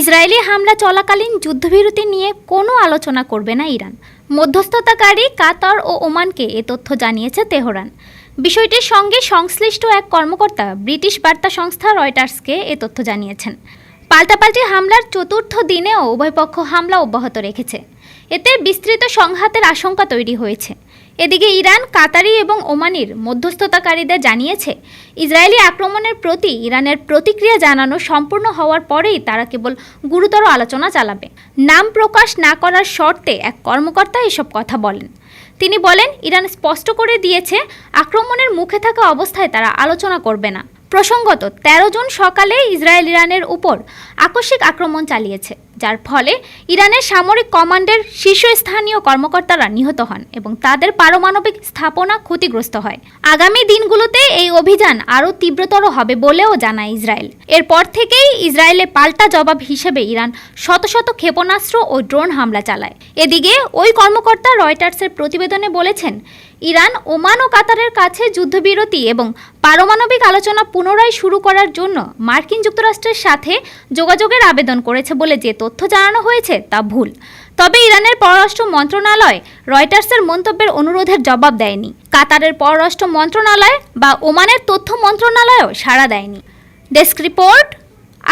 Israeli হামলা চলাকালীন যুদ্ধবিরতি নিয়ে কোনো আলোচনা করবে না ইরান। মধ্যস্থতাকারী কাতার ও ওমানকে এ তথ্য জানিয়েছে তেহরান। বিষয়টির সঙ্গে সংশ্লিষ্ট এক কর্মকর্তা ব্রিটিশ বার্তা সংস্থা রয়টার্সকে এ তথ্য জানিয়েছেন। পাল্টাপাল্টি হামলার চতুর্থ দিনেও উভয়পক্ষ হামলা অব্যাহত রেখেছে। এতে বিস্তৃত সংঘাতের আশঙ্কা তৈরি হয়েছে। এদিকে ইরান, কাতারি এবং ওমানির মধ্যস্থতাকারীদের জানিয়েছে, ইসরায়েলি আক্রমণের প্রতি ইরানের প্রতিক্রিয়া জানানো সম্পূর্ণ হওয়ার পরেই তারা কেবল গুরুতর আলোচনা চালাবে। নাম প্রকাশ না করার শর্তে এক কর্মকর্তা এসব কথা বলেন। তিনি বলেন, ইরান স্পষ্ট করে দিয়েছে, আক্রমণের মুখে থাকা অবস্থায় তারা আলোচনা করবে না। প্রসঙ্গত তেরো জুন সকালে ইসরায়েল ইরানের উপর আকস্মিক আক্রমণ চালিয়েছে। যার ফলে ইরানের সামরিক কমান্ডের শীর্ষস্থানীয় কর্মকর্তারা নিহত হন এবং তাদের পারমাণবিক স্থাপনা ক্ষতিগ্রস্ত হয়। আগামী দিনগুলোতে এই অভিযান আরও তীব্রতর হবে বলেও জানায় ইসরায়েল। এরপর থেকেই ইসরায়েলে পাল্টা জবাব হিসেবে ইরান শত শত ক্ষেপণাস্ত্র ও ড্রোন হামলা চালায়। এদিকে ওই কর্মকর্তা রয়টার্সের প্রতিবেদনে বলেছেন, ইরান, ওমান ও কাতারের কাছে যুদ্ধবিরতি এবং পারমাণবিক আলোচনা পুনরায় শুরু করার জন্য মার্কিন যুক্তরাষ্ট্রের সাথে যোগাযোগের আবেদন করেছে বলে যে তথ্য জানানো হয়েছে তা ভুল। তবে ইরানের পররাষ্ট্র মন্ত্রণালয় রয়টার্সের মন্তব্যের অনুরোধের জবাব দেয়নি। কাতারের পররাষ্ট্র মন্ত্রণালয় বা ওমানের তথ্য মন্ত্রণালয়ও সাড়া দেয়নি। ডেস্ক রিপোর্ট,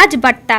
আজ বার্তা।